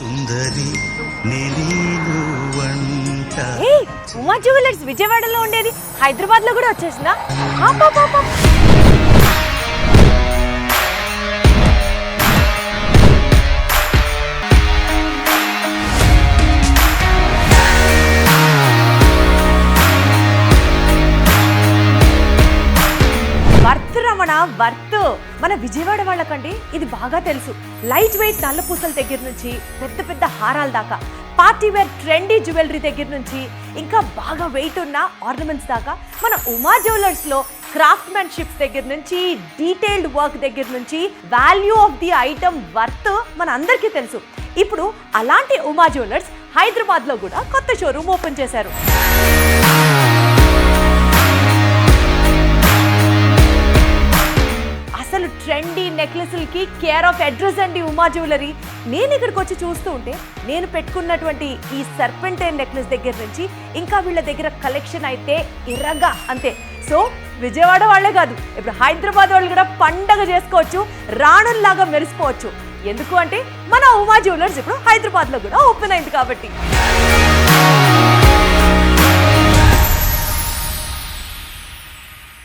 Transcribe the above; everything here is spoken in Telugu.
సుందరి ఉమా జ్యువెలర్స్ విజయవాడలో ఉండేది. హైదరాబాద్లో కూడా వచ్చేసిందా? మన వర్త్ మన విజయవాడ వాళ్ళకండి ఇది బాగా తెలుసు. లైట్ వెయిట్ నల్ల పూసల దగ్గర నుంచి పెద్ద పెద్ద హారాల దాకా పార్టీ వేర్ ట్రెండీ జ్యువెలరీ దగ్గర నుంచి ఇంకా బాగా వెయిట్ ఉన్న ఆర్నమెంట్స్ దాకా మన ఉమా జ్యువెలర్స్లో క్రాఫ్ట్మెన్షిప్ దగ్గర నుంచి డీటెయిల్డ్ వర్క్ దగ్గర నుంచి value of the item worth మన అందరికీ తెలుసు. ఇప్పుడు అలాంటి ఉమా జ్యువెలర్స్ హైదరాబాద్లో కూడా కొత్త షోరూమ్ ఓపెన్ చేశారు. ట్రెండీ నెక్లెస్లకి కేర్ ఆఫ్ అడ్రస్ అండి ఉమా జ్యువెలరీ నేను ఇక్కడికి వచ్చి చూస్తూ ఉంటే నేను పెట్టుకున్నటువంటి ఈ సర్పెంటైన్ నెక్లెస్ దగ్గర నుంచి ఇంకా వీళ్ళ దగ్గర కలెక్షన్ అయితే ఇరగా అంతే. సో విజయవాడ వాళ్ళే కాదు ఇప్పుడు హైదరాబాద్ వాళ్ళు కూడా పండగ చేసుకోవచ్చు రాణుల్లాగా మెరిసిపోవచ్చు. ఎందుకు అంటే మన ఉమా జ్యువెలర్స్ ఇప్పుడు హైదరాబాద్లో కూడా ఓపెన్ అయింది కాబట్టి.